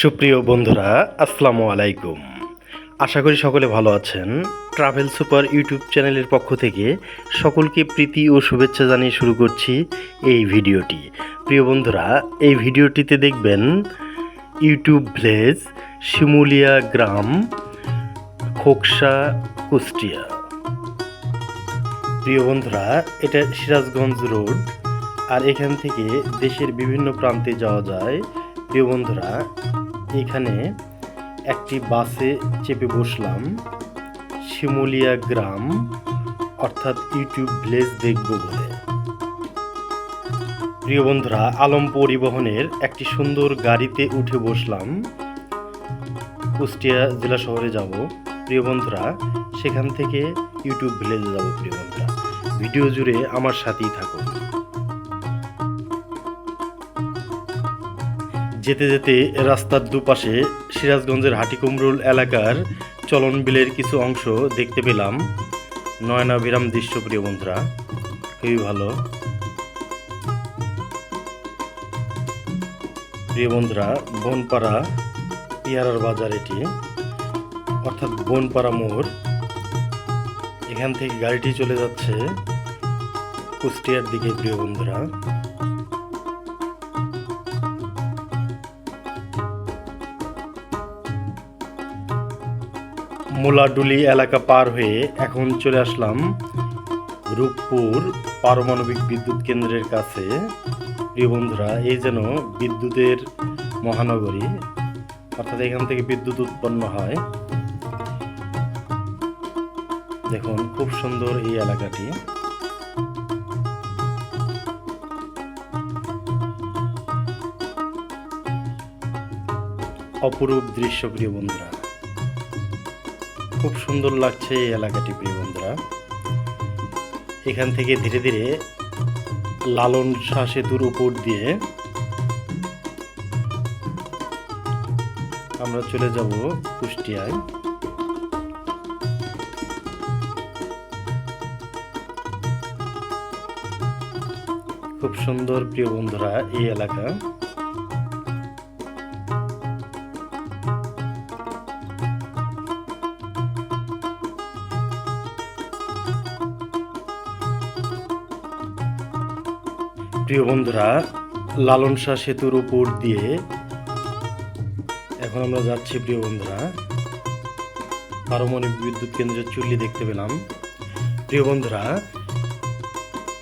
সুপ্রিয় বন্ধুরা, আসসালামু আলাইকুম। আশা করি সকলে ভালো আছেন। ট্রাভেল সুপার ইউটিউব চ্যানেলের পক্ষ থেকে সকলকে প্রীতি ও শুভেচ্ছা জানিয়ে শুরু করছি এই ভিডিওটি। প্রিয় বন্ধুরা, এই ভিডিওটিতে দেখবেন ইউটিউব ভিলেজ শিমুলিয়া গ্রাম, খোকসা, কুষ্টিয়া। প্রিয় বন্ধুরা, এটা সিরাজগঞ্জ রোড আর এখান থেকে দেশের বিভিন্ন প্রান্তে যাওয়া যায়। প্রিয় বন্ধুরা এখানে একটি বাসে চেপে বসলাম। শিমুলিয়া গ্রাম, অর্থাৎ ইউটিউব ভিলেজ দেখব বলে। প্রিয় বন্ধুরা, আলম পরিবহনের একটি সুন্দর গাড়িতে উঠে বসলাম। কুষ্টিয়া জেলা শহরে যাব। প্রিয় বন্ধুরা, সেখান থেকে ইউটিউব ভিলেজে যাব, প্রিয় বন্ধুরা। ভিডিও জুড়ে আমার সাথেই থাকুন। যেতে যেতে রাস্তার দুপাশে সিরাজগঞ্জের হাটিকুমরুল এলাকার চলন বিলের কিছু অংশ দেখতে পেলাম। নয়নাভিরাম দৃশ্য, প্রিয় বন্ধুরা, খুবই ভালো। প্রিয় বন্ধুরা, বনপাড়া পিয়ারার বাজার এটি, অর্থাৎ বনপাড়া মোড়। এখান থেকে গাড়িটি চলে যাচ্ছে কুষ্টিয়ার দিকে, প্রিয় বন্ধুরা। মোলাডুলি এলাকা পার হয়ে এখন চলে আসলাম রূপপুর পারমাণবিক বিদ্যুৎ কেন্দ্রের কাছে। প্রিয় বন্ধুরা, এই যেন বিদ্যুতের মহানগরী, অর্থাৎ এখান থেকে বিদ্যুৎ উৎপন্ন হয়। দেখুন, খুব সুন্দর এই এলাকাটি। অপরূপ দৃশ্য, প্রিয় বন্ধুরা। খুব সুন্দর লাগছে এই এলাকাটি, প্রিয় বন্ধুরা। এখান থেকে ধীরে ধীরে লালন শাহ সেতুর উপর দিয়ে আমরা চলে যাব কুষ্টিয়ায়। খুব সুন্দর, প্রিয় বন্ধুরা, এই এলাকা। প্রিয় বন্ধুরা, লালন শাহ সেতুর উপর দিয়ে এখন আমরা যাচ্ছি, প্রিয় বন্ধুরা। পারমাণবিক বিদ্যুৎ কেন্দ্রের চুল্লি দেখতে পেলাম। প্রিয় বন্ধুরা,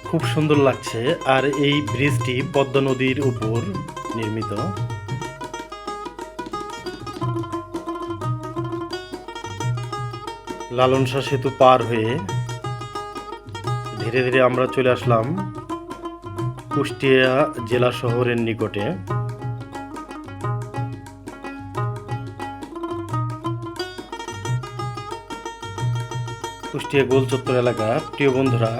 খুব সুন্দর লাগছে। আর এই ব্রিজটি পদ্মা নদীর উপর নির্মিত। লালন শাহ সেতু পার হয়ে ধীরে ধীরে আমরা চলে আসলাম। কুষ্টিয়া জেলা শহরের নিকটে। কুষ্টিয়া গোলচত্বর এলাকা প্রিয় বন্ধুরা,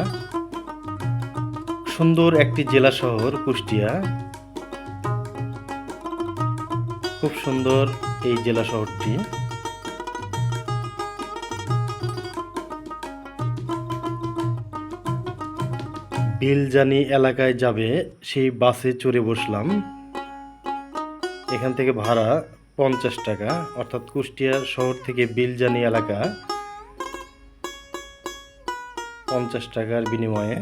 সুন্দর একটি জেলা শহর কুষ্টিয়া। খুব সুন্দর এই জেলা শহরটি। বিলজানি এলাকায় যাবে, সেই বাসে চড়ে বসলাম। এখান থেকে ভাড়া পঞ্চাশ টাকা, অর্থাৎ কুষ্টিয়া শহর থেকে বিলজানি এলাকা পঞ্চাশ টাকার বিনিময়ে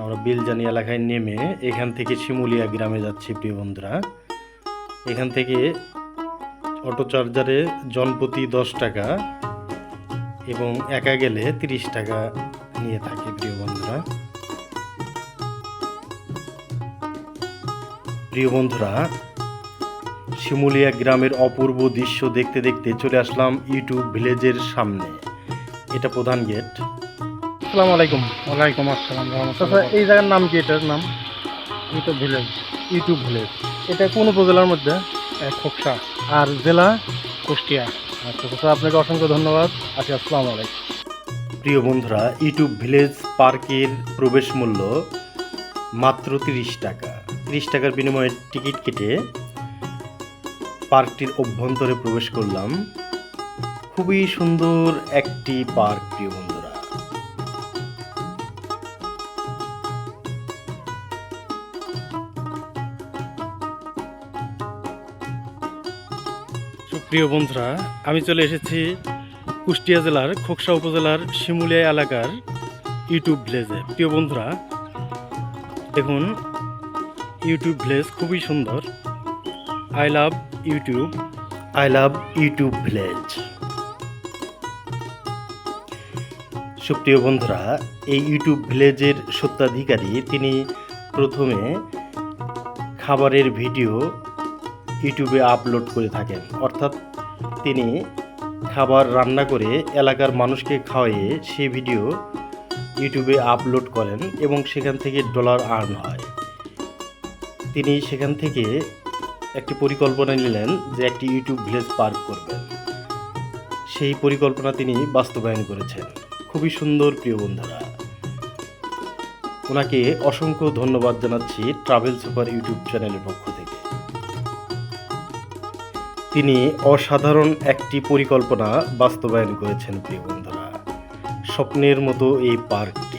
আমরা বিলজানি এলাকায় নেমে এখান থেকে শিমুলিয়া গ্রামে যাচ্ছি প্রিয় বন্ধুরা। এখান থেকে অটো চার্জারে জনপ্রতি দশ টাকা এবং একা গেলে তিরিশ টাকা নিয়ে থাকে প্রিয় বন্ধুরা। প্রিয় বন্ধুরা শিমুলিয়া গ্রামের অপূর্ব দৃশ্য দেখতে দেখতে চলে আসলাম ইউটিউব ভিলেজের সামনে। এটা প্রধান গেট। আসসালামু আলাইকুম। ওয়ালাইকুম আসসালাম আচ্ছা এই জায়গার নাম কি এটার নাম? YouTube village. YouTube village. এটা কোন উপজেলার মধ্যে? খোকসা। আর জেলা? কুষ্টিয়া। আচ্ছা তো আপনাকে অসংখ্য ধন্যবাদ। আচ্ছা আসসালামু আলাইকুম। প্রিয় বন্ধুরা ইউটিউব ভিলেজ পার্কের প্রবেশ মূল্য মাত্র তিরিশ টাকা। তিরিশ টাকার বিনিময়ে টিকিট কেটে পার্কটির অভ্যন্তরে প্রবেশ করলাম। খুবই সুন্দর একটি পার্ক, প্রিয় বন্ধুরা। সুপ্রিয় বন্ধুরা, আমি চলে এসেছি কুষ্টিয়া জেলার খোকসা উপজেলার শিমুলিয়া এলাকার ইউটিউব ভিলেজে। প্রিয় বন্ধুরা, দেখুন, ইউটিউব ভিলেজ খুবই সুন্দর। I love YouTube. I love YouTube village. সুপ্রিয় বন্ধুরা, এই ইউটিউব ভিলেজের সত্ত্বাধিকারী তিনি প্রথমে খাবারের ভিডিও ইউটিউবে আপলোড করে থাকেন। অর্থাৎ তিনি খাবার রান্না করে এলাকার মানুষকে খাওয়াইয়ে সেই ভিডিও ইউটিউবে আপলোড করেন এবং সেখান থেকে ডলার আর্ন হয়। তিনি সেখান থেকে একটি পরিকল্পনা নিলেন যে একটি ইউটিউব ভিলেজ পার্ক করবেন। সেই পরিকল্পনা তিনি বাস্তবায়ন করেছেন। খুবই সুন্দর, প্রিয় বন্ধুরা। ওনাকে অসংখ্য ধন্যবাদ জানাচ্ছি ট্রাভেল সুপার ইউটিউব চ্যানেলের পক্ষ তিনি অসাধারণ একটি পরিকল্পনা বাস্তবায়ন করেছেন, প্রিয় বন্ধুরা। স্বপ্নের মতো এই পার্কটি।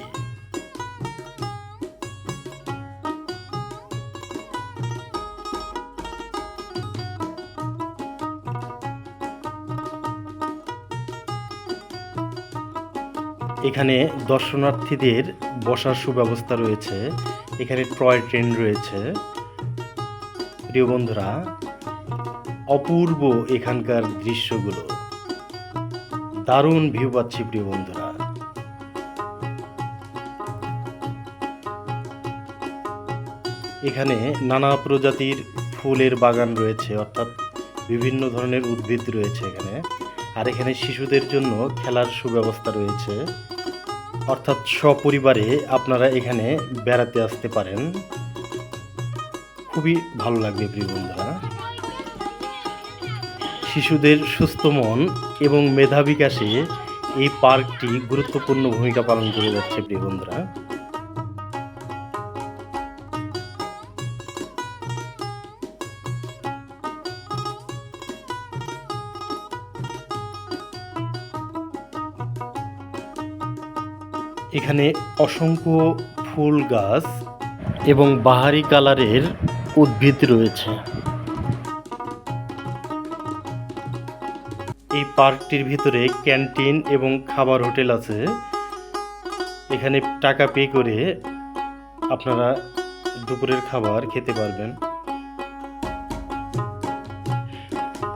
এখানে দর্শনার্থীদের বসার সুব্যবস্থা রয়েছে। এখানে টয় ট্রেন রয়েছে। প্রিয় বন্ধুরা অপূর্ব এখানকার দৃশ্যগুলো। দারুণ ভিউ পাচ্ছি প্রিয় বন্ধুরা। এখানে নানা প্রজাতির ফুলের বাগান রয়েছে, অর্থাৎ বিভিন্ন ধরনের উদ্ভিদ রয়েছে এখানে। আর এখানে শিশুদের জন্য খেলার সুব্যবস্থা রয়েছে। অর্থাৎ সপরিবারে আপনারা এখানে বেড়াতে আসতে পারেন। খুবই ভালো লাগবে প্রিয় বন্ধুরা। শিশুদের সুস্থ মন এবং মেধা বিকাশে এই পার্কটি গুরুত্বপূর্ণ ভূমিকা পালন করে যাচ্ছে, প্রিয় বন্ধুরা। এখানে অসংখ্য ফুল গাছ এবং বাহারি কালারের উদ্ভিদ রয়েছে। পার্কটির ভিতরে ক্যান্টিন এবং খাবার হোটেল আছে। এখানে টাকা পে করে আপনারা দুপুরের খাবার খেতে পারবেন।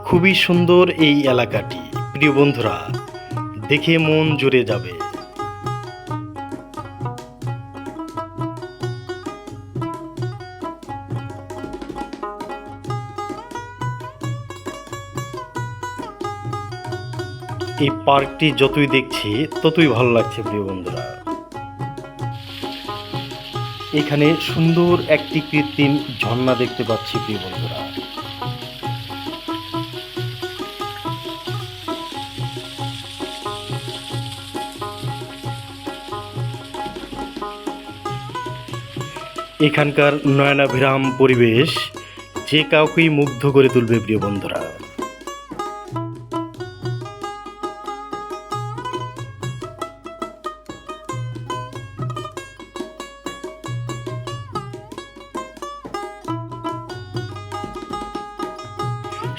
খুবই সুন্দর এই এলাকাটি। প্রিয় বন্ধুরা, দেখে মন জুড়ে যাবে। এই পার্কটি যতই দেখছি, ততই ভালো লাগছে প্রিয় বন্ধুরা। এখানে সুন্দর একটি কৃত্রিম ঝর্ণা দেখতে পাচ্ছি প্রিয় বন্ধুরা। এখানকার নয়নাভিরাম পরিবেশ যে কাউকেই মুগ্ধ করে তুলবে প্রিয় বন্ধুরা।